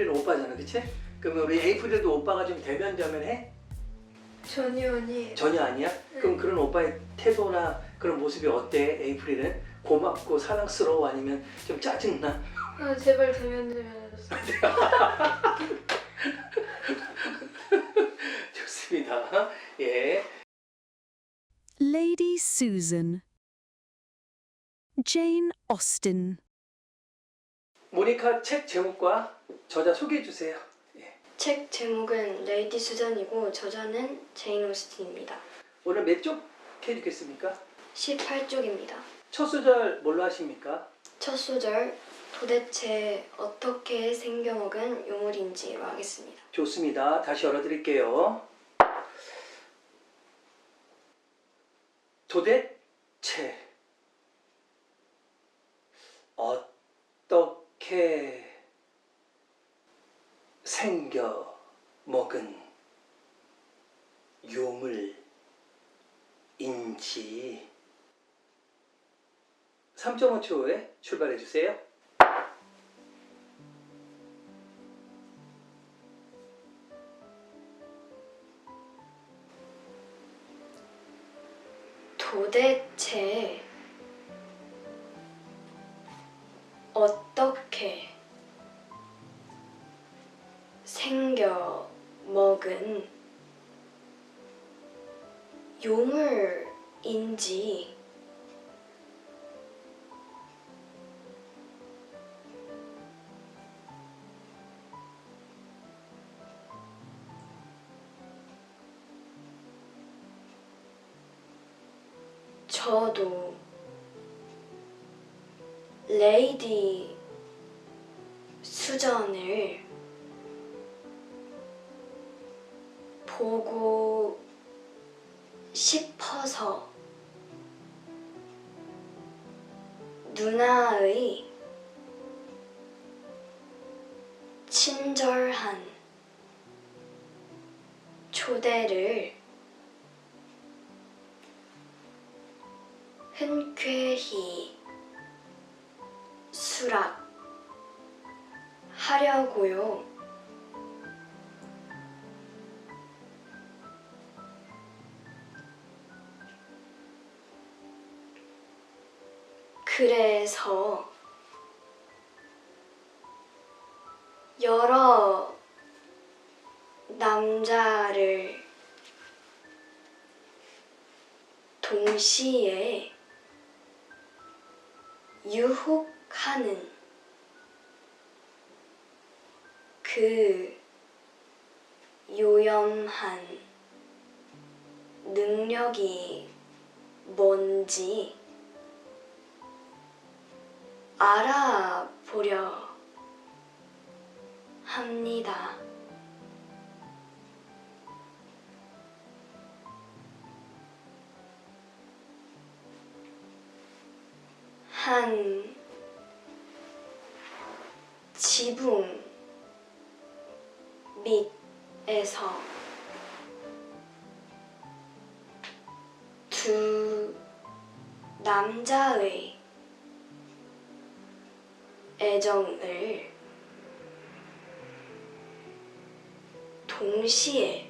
에이프릴은 오빠잖아, 그치? 그러면 우리 에이프릴도 오빠가 좀 대면 대면 해? 전혀 아니에요. 전혀 아니야? 그럼 그런 오빠의 태도나 그런 모습이 어때? 에이프릴은 고맙고 사랑스러워 아니면 좀 짜증나? 아, 제발 대면 대면 해줬어. 좋습니다. 예. Lady Susan. Jane Austen. 모니카 책 제목과 저자 소개해 주세요. 예. 책 제목은 레이디 수잔이고 저자는 제인 오스틴입니다. 오늘 몇 쪽 해주겠습니까? 18쪽입니다. 첫 소절 뭘로 하십니까? 첫 소절 도대체 어떻게 생겨먹은 요물인지로 하겠습니다. 좋습니다. 다시 열어드릴게요. 도대체 어떻게 생겨 먹은 유물인지 3.5초에 출발해 주세요. 도대체 어떻게 먹은 요물인지 보고 싶어서. 누나 그래서 여러 남자를 동시에 유혹하는 그 요염한 능력이 뭔지 알아보려 합니다. 한 지붕 밑에서 두 남자의 애정을 동시에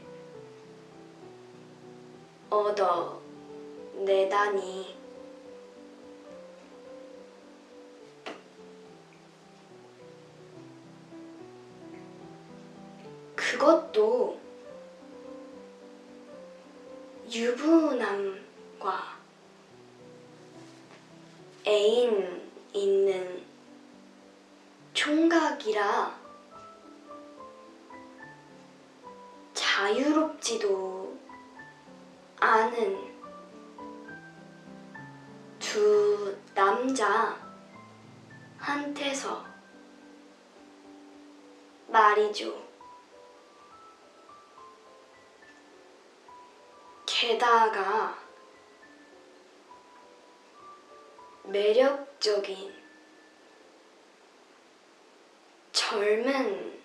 얻어내다니. 그것도 유부남과 애인 있는 총각이라 자유롭지도 않은 두 남자한테서 말이죠. 게다가 매력적인 젊은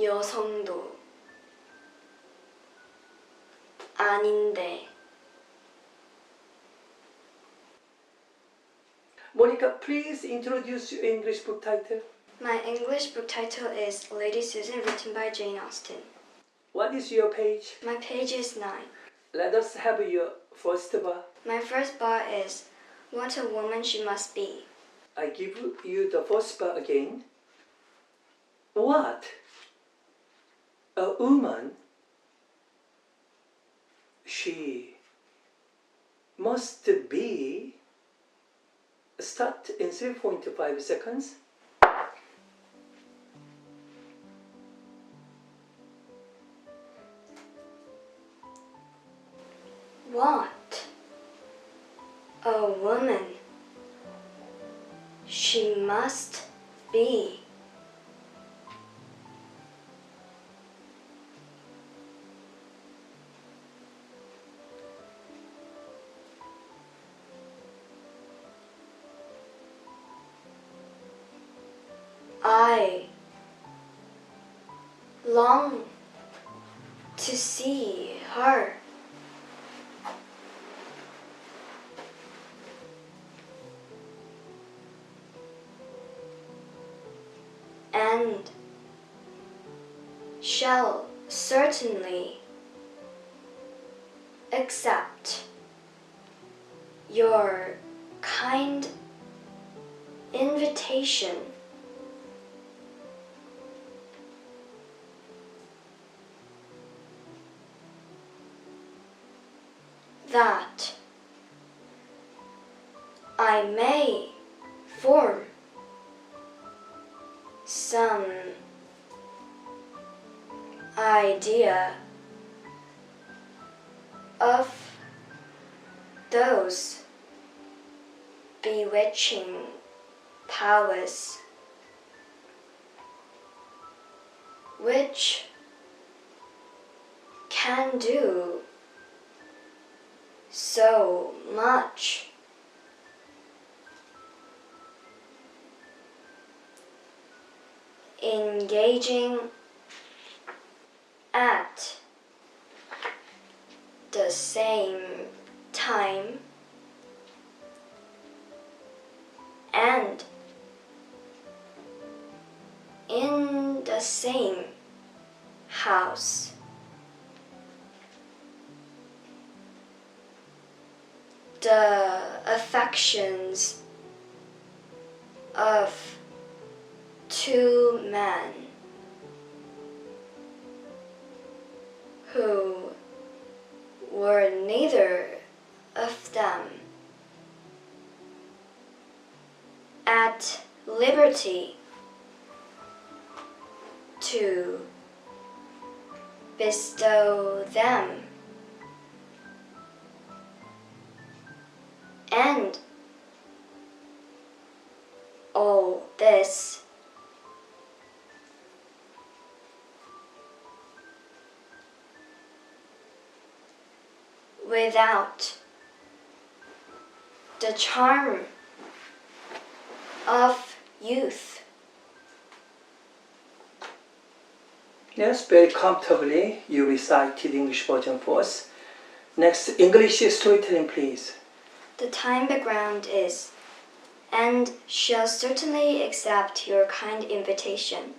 여성도 아닌데 Monica, please introduce your English book title. My English book title is Lady Susan, written by Jane Austen. What is your page? My page is 9. Let us have your first bar. My first bar is What a Woman She Must Be. I give you the first bar again. What? A woman? She must be. Start in 3.5 seconds. What? A woman. She must be. Long to see her. and shall certainly accept your kind invitation that I may form some idea of those bewitching powers which can do so much. engaging at the same time and in the same house. The affections of two men who were neither of them at liberty to bestow them without the charm of youth. Yes, very comfortably you recited English version for us. Next, English storytelling, please. The time background is, and shall certainly accept your kind invitation.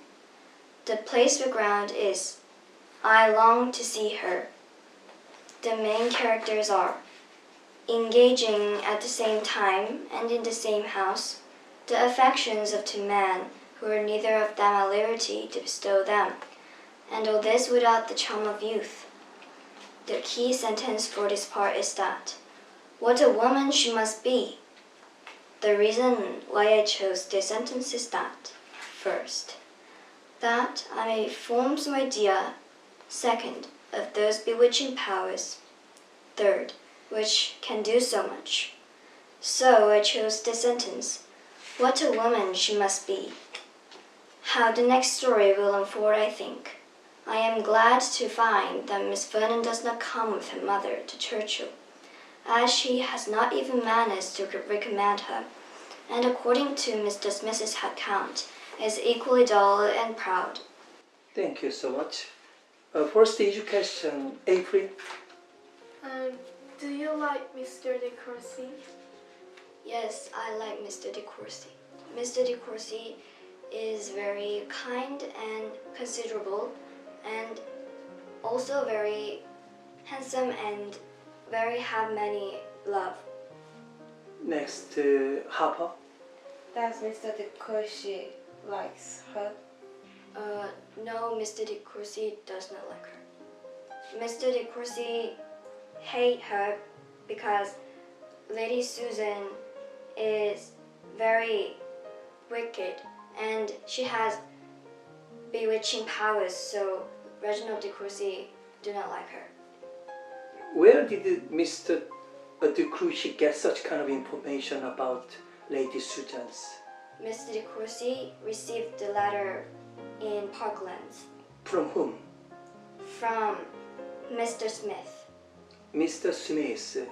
The place background is, I long to see her. The main characters are engaging at the same time and in the same house, the affections of two men who are neither of them at liberty to bestow them, and all this without the charm of youth. The key sentence for this part is that what a woman she must be. The reason why I chose this sentence is that, first, that I may form some idea, second, of those bewitching powers, third, which can do so much. So I chose this sentence What a woman she must be. How the next story will unfold, I think. I am glad to find that Miss Vernon does not come with her mother to Churchill as she has not even managed to recommend her, and according to Mr. Smith's account, is equally dull and proud. Thank you so much. Uh, first education, April. Um, do you like Mr. De Courcy? Yes, I like Mr. De Courcy. Mr. De Courcy is very kind and considerable and also very handsome and very have many love. Next, uh, Harper. Does Mr. De Courcy likes her? Uh, no, Mr. De Courcy does not like her. Mr. De Courcy hate her because Lady Susan is very wicked and she has bewitching powers. So Reginald De Courcy do not like her. Where did Mr. De Courcy get such kind of information about Lady Susan's? Mr. De Courcy received the letter in Parklands From whom? from Mr. Smith. Mr. Smith.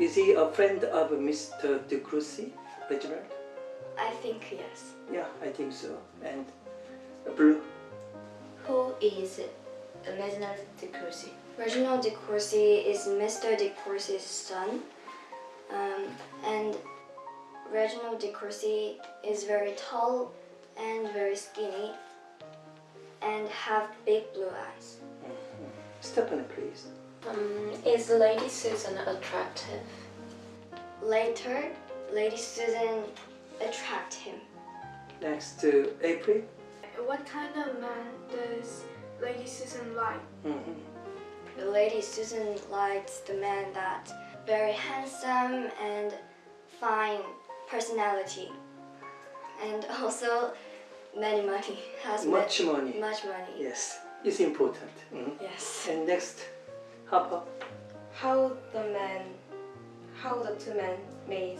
Is he a friend of Mr. De Cruci, Reginald? I think yes. Yeah, I think so. And Blue. Who is Reginald DeCoursey? Reginald De Courcy is Mr. De Courcy's son, um, and Reginald De Courcy is very tall and very skinny, and have big blue eyes. Stephanie, please. Um, is Lady Susan attractive? Later, Lady Susan attract him. Next, to April. What kind of man does Lady Susan like? Mhm. The Lady Susan likes the man that very handsome and fine personality, and also many money has ma- Much money. much money. Yes, it's important. Mhm. Yes. And next, Harper. How the man, how the two men may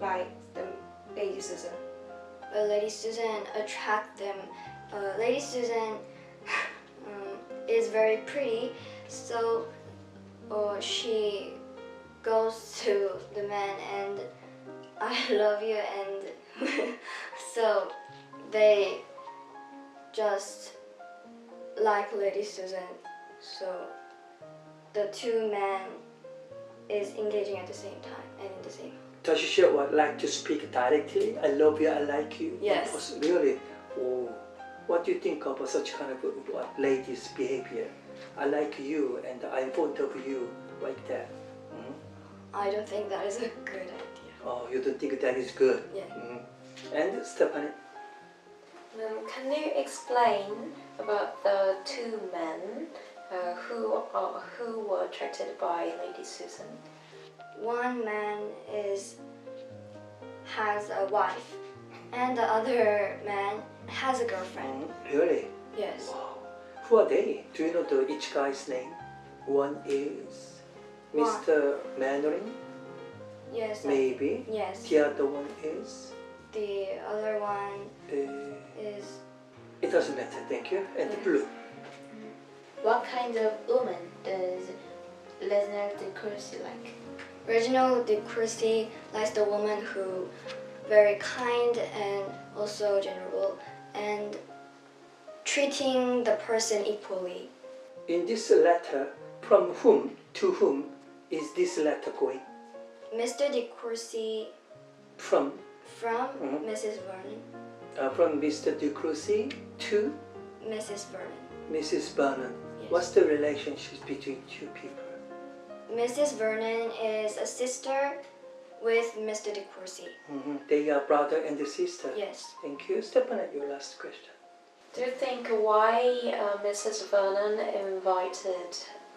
like the Lady Susan? But Lady Susan attract them. Uh, Lady Susan um, is very pretty, so uh, she goes to the man and I love you, and so they just like Lady Susan. So the two men is engaging at the same time and in the same. Does she what, like to speak directly? I love you, I like you. Yes. Was- Really? Oh, what do you think of such kind of uh, what, ladies' behavior? I like you and I'm fond of you, like that. Mhm. I don't think that is a good idea. Oh, you don't think that is good? Yeah. Mhm. And Stephanie? Um, can you explain about the two men uh, who are, who were attracted by Lady Susan? one man is has a wife and the other man has a girlfriend. Really? yes Wow. Who are they? Do you know the each guy's name? One is Mr. Mandarin, yes I- maybe. yes The other one is. The other one Uh, is it doesn't matter. Thank you. And the blue. What kind of woman does Reginald DeCoursey like? Reginald de Courcy likes the woman who very kind and also general and treating the person equally In this letter, from whom to whom is this letter going? Mr. de Courcy From from Mhm. Mrs. Vernon uh, from Mr. De Crucy to Mrs. Vernon Mrs. Vernon. Yes. What's the relationship between two people? Mrs. Vernon is a sister with Mr. De Courcy. Mhm. They are brother and sister. Yes. Thank you. Stephanie, your last question. Do you think why uh, Mrs. Vernon invited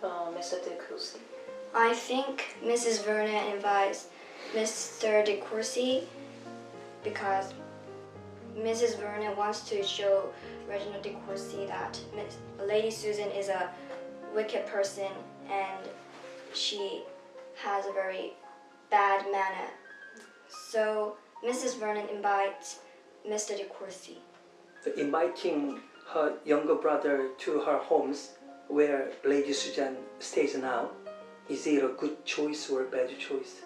uh, Mr. De Courcy? I think Mrs. Vernon invites Mr. De Courcy because Mrs. Vernon wants to show Reginald De Courcy that Lady Susan is a wicked person and she has a very bad manner. So Mrs. Vernon invites Mr. De Courcy. Inviting her younger brother to her homes where Lady Susan stays now, is it a good choice or a bad choice?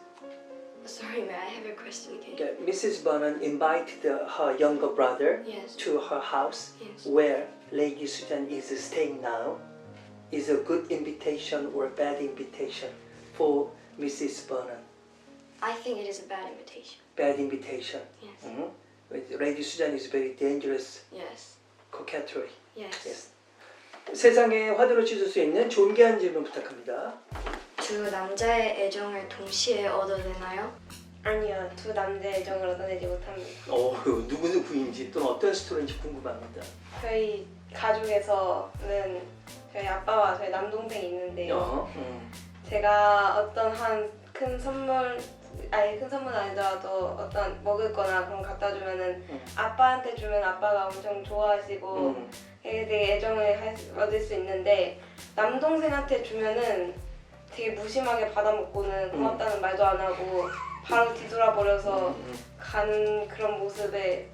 Sorry, may I have a question again? Yeah, Mrs. Vernon invited uh, her younger brother Yes. to her house Yes. where Lady Susan is staying now. Is a good invitation or a bad invitation for Mrs. Vernon? I think it is a bad invitation. Bad invitation. Yes. Mhm. Lady Susan is very dangerous Yes. coquetry. Yes. Yes. 세상에 화두를 찢을 수 있는 존귀한 질문 부탁합니다. 두 남자의 애정을 동시에 얻어내나요? 아니요, 두 남자의 애정을 얻어내지 못합니다. 어, 누구 누구인지 또는 어떤 스토리인지 궁금합니다. 저희 가족에서는 저희 아빠와 저희 남동생이 있는데요. 어, 음. 제가 어떤 한 큰 선물 아니 큰 선물 아니더라도 어떤 먹을 거나 그런 거 갖다 주면은 음. 아빠한테 주면 아빠가 엄청 좋아하시고 음. 되게 되게 애정을 할 수- 얻을 수 있는데 남동생한테 주면은 되게 무심하게 받아먹고는 고맙다는 말도 안 하고 바로 뒤돌아버려서 음. 가는 그런 모습에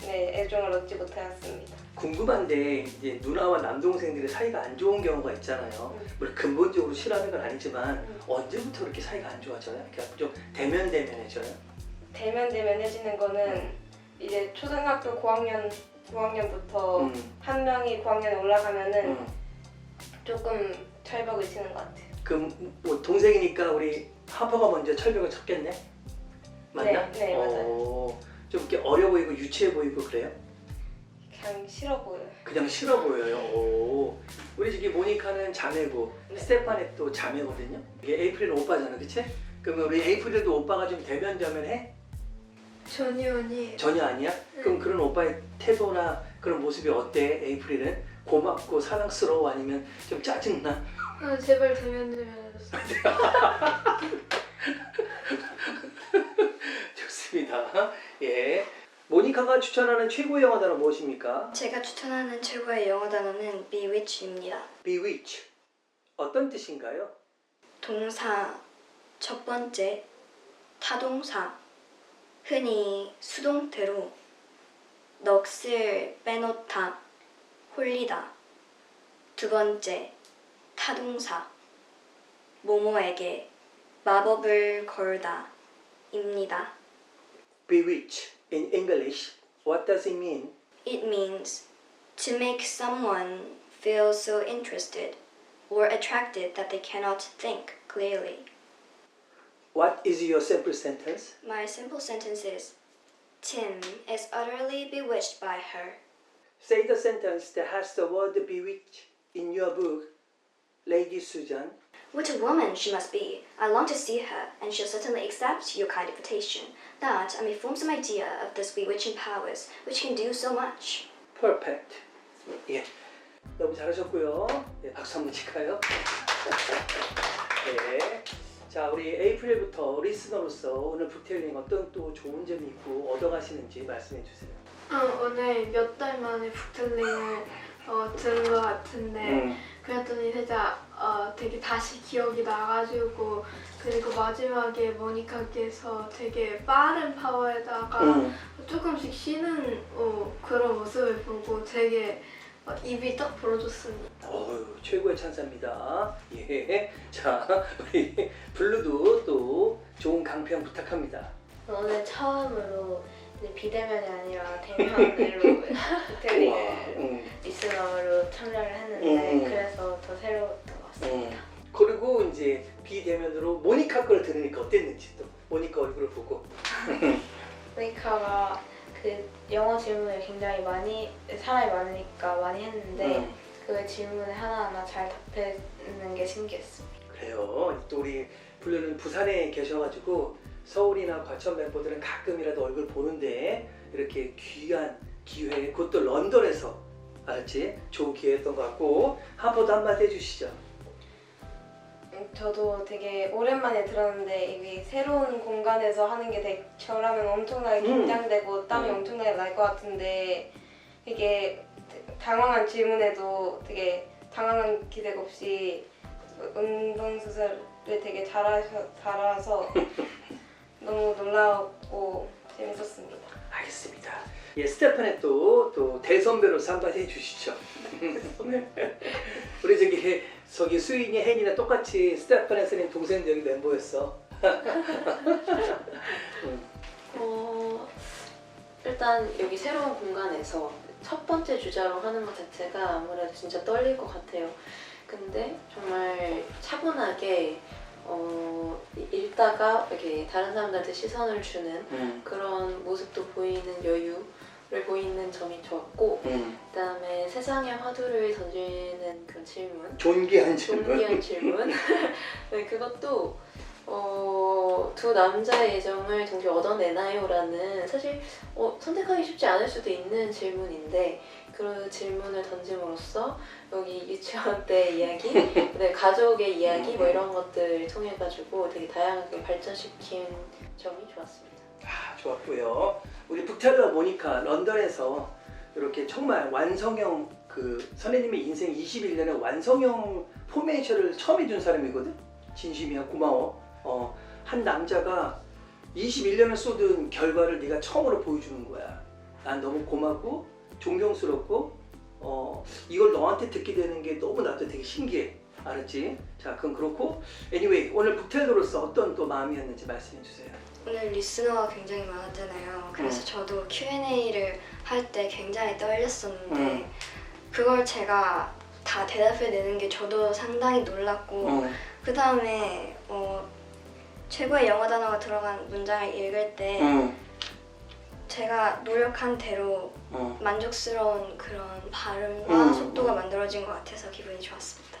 네, 애정을 얻지 못하였습니다. 궁금한데 이제 누나와 남동생들의 사이가 안 좋은 경우가 있잖아요. 음. 물론 근본적으로 싫어하는 건 아니지만 음. 언제부터 그렇게 사이가 안 좋아져요? 그냥 좀 대면 대면해져요? 대면 대면 해지는 거는 이제 초등학교 고학년 고학년부터 음. 한 명이 고학년에 올라가면은 음. 조금 철벽을 치는 것 같아요. 그럼 뭐 동생이니까 우리 하퍼가 먼저 철벽을 쳤겠네? 맞나? 네, 네, 맞아요. 어, 좀 이렇게 어려 보이고 유치해 보이고 그래요? 그냥 싫어 보여요. 그냥 싫어 보여요. 오. 우리 저기 모니카는 자매고 네. 스테파넷도 자매거든요. 이게 에이프릴은 오빠잖아, 그치? 그러면 우리 에이프릴도 오빠가 좀 대면 대면해? 전혀 아니에요. 전혀 아니야? 그럼 그런 오빠의 태도나 그런 모습이 어때? 에이프릴은 고맙고 사랑스러워 아니면 좀 짜증나? 아, 제발 대면 대면 해줬어. 좋습니다. 예. 모니카가 추천하는 최고의 영화 단어 무엇입니까? 제가 추천하는 최고의 영어 단어는 bewitch입니다. Bewitch. 어떤 뜻인가요? 동사 첫 번째 타동사 흔히 수동태로 넋을 빼놓다 홀리다 두 번째 타동사 모모에게 마법을 걸다 입니다. Bewitch. In English, what does it mean? It means to make someone feel so interested or attracted that they cannot think clearly. What is your simple sentence? My simple sentence is Tim is utterly bewitched by her. Say the sentence that has the word bewitch in your book, Lady Susan. What a woman she must be! I long to see her, and she'll certainly accept your kind invitation, that I may form some idea of this bewitching powers which can do so much. Perfect. 예. 너무 잘하셨고요. 예, 박수 한번 칠까요? 네. 자, 우리 에이프릴부터 리스너로서 오늘 북테일링 어떤 또 좋은 점이 있고 얻어가시는지 말씀해 주세요. 어, 오늘 몇 달 만에 북틀링을 어, 들은 것 같은데 음. 그랬더니 살짝 어, 되게 다시 기억이 나가지고 그리고 마지막에 모니카께서 되게 빠른 파워에다가 음. 조금씩 쉬는 어, 그런 모습을 보고 되게 어, 입이 딱 벌어졌습니다. 어휴, 최고의 찬사입니다. 예. 자, 우리 블루도 또 좋은 강평 부탁합니다. 오늘 처음으로 이제 비대면이 아니라 대면으로 호텔링을 음. 리스너로 참여를 했는데 음. 그래서 더 새로웠던 것 같습니다. 음. 그리고 이제 비대면으로 모니카 걸 들으니까 어땠는지 또 모니카 얼굴을 보고 모니카가 그 영어 질문을 굉장히 많이 사람이 많으니까 많이 했는데 음. 그 질문에 하나하나 잘 답해주는 게 신기했습니다. 그래요. 또 우리 블루는 부산에 계셔가지고 서울이나 과천 멤버들은 가끔이라도 얼굴 보는데 이렇게 귀한 기회, 그것도 런던에서 알았지? 좋은 기회였던 것 같고 한번도 한마디 해주시죠. 음, 저도 되게 오랜만에 들었는데 이게 새로운 공간에서 하는 게 되게 저라면 엄청나게 음. 긴장되고 땀이 음. 엄청나게 날 것 같은데 이게 당황한 질문에도 되게 당황한 기색 없이 운동 수술을 되게 잘하셔, 잘해서 너무 놀라웠고 재밌었습니다. 알겠습니다. 예, 스테파넷도 또 대선배로서 한마디 해주시죠. 우리 저기 저기 수인이 혜인이랑 똑같이 스테파넷 선생님 동생 여기 멤버였어. 어, 일단 여기 새로운 공간에서 첫 번째 주자로 하는 것 자체가 아무래도 진짜 떨릴 것 같아요. 근데 정말 차분하게 어, 읽다가 이렇게 다른 사람들한테 시선을 주는 음. 그런 모습도 보이는 여유를 보이는 점이 좋았고 음. 그다음에 세상의 화두를 던지는 그런 질문 존귀한 질문. 존귀한 질문 네, 그것도 어, 두 남자의 애정을 동시에 얻어내나요 라는 사실 어, 선택하기 쉽지 않을 수도 있는 질문인데 그 질문을 던짐으로써 여기 유치원 때 이야기, 네, 가족의 이야기 뭐 이런 것들을 통해 가지고 되게 다양하게 발전시킨 점이 좋았습니다. 아, 좋았고요. 우리 북텔러 모니카 런던에서 이렇게 정말 완성형 그 선생님의 인생 21년의 완성형 포메이션을 처음 해준 사람이거든. 진심이야 고마워. 어, 한 남자가 21년을 쏟은 결과를 네가 처음으로 보여주는 거야. 난 너무 고맙고 존경스럽고 어, 이걸 너한테 듣게 되는 게 너무 나도 되게 신기해. 알았지? 자, 그럼 그렇고 anyway 오늘 북텔러로서 어떤 또 마음이었는지 말씀해 주세요. 오늘 리스너가 굉장히 많았잖아요. 그래서 음. 저도 Q&A를 할 때 굉장히 떨렸었는데 음. 그걸 제가 다 대답해내는 게 저도 상당히 놀랐고 어, 그 다음에 어, 최고의 영어 단어가 들어간 문장을 읽을 때 어, 제가 노력한 대로 어. 만족스러운 그런 발음과 음. 속도가 만들어진 것 같아서 기분이 좋았습니다.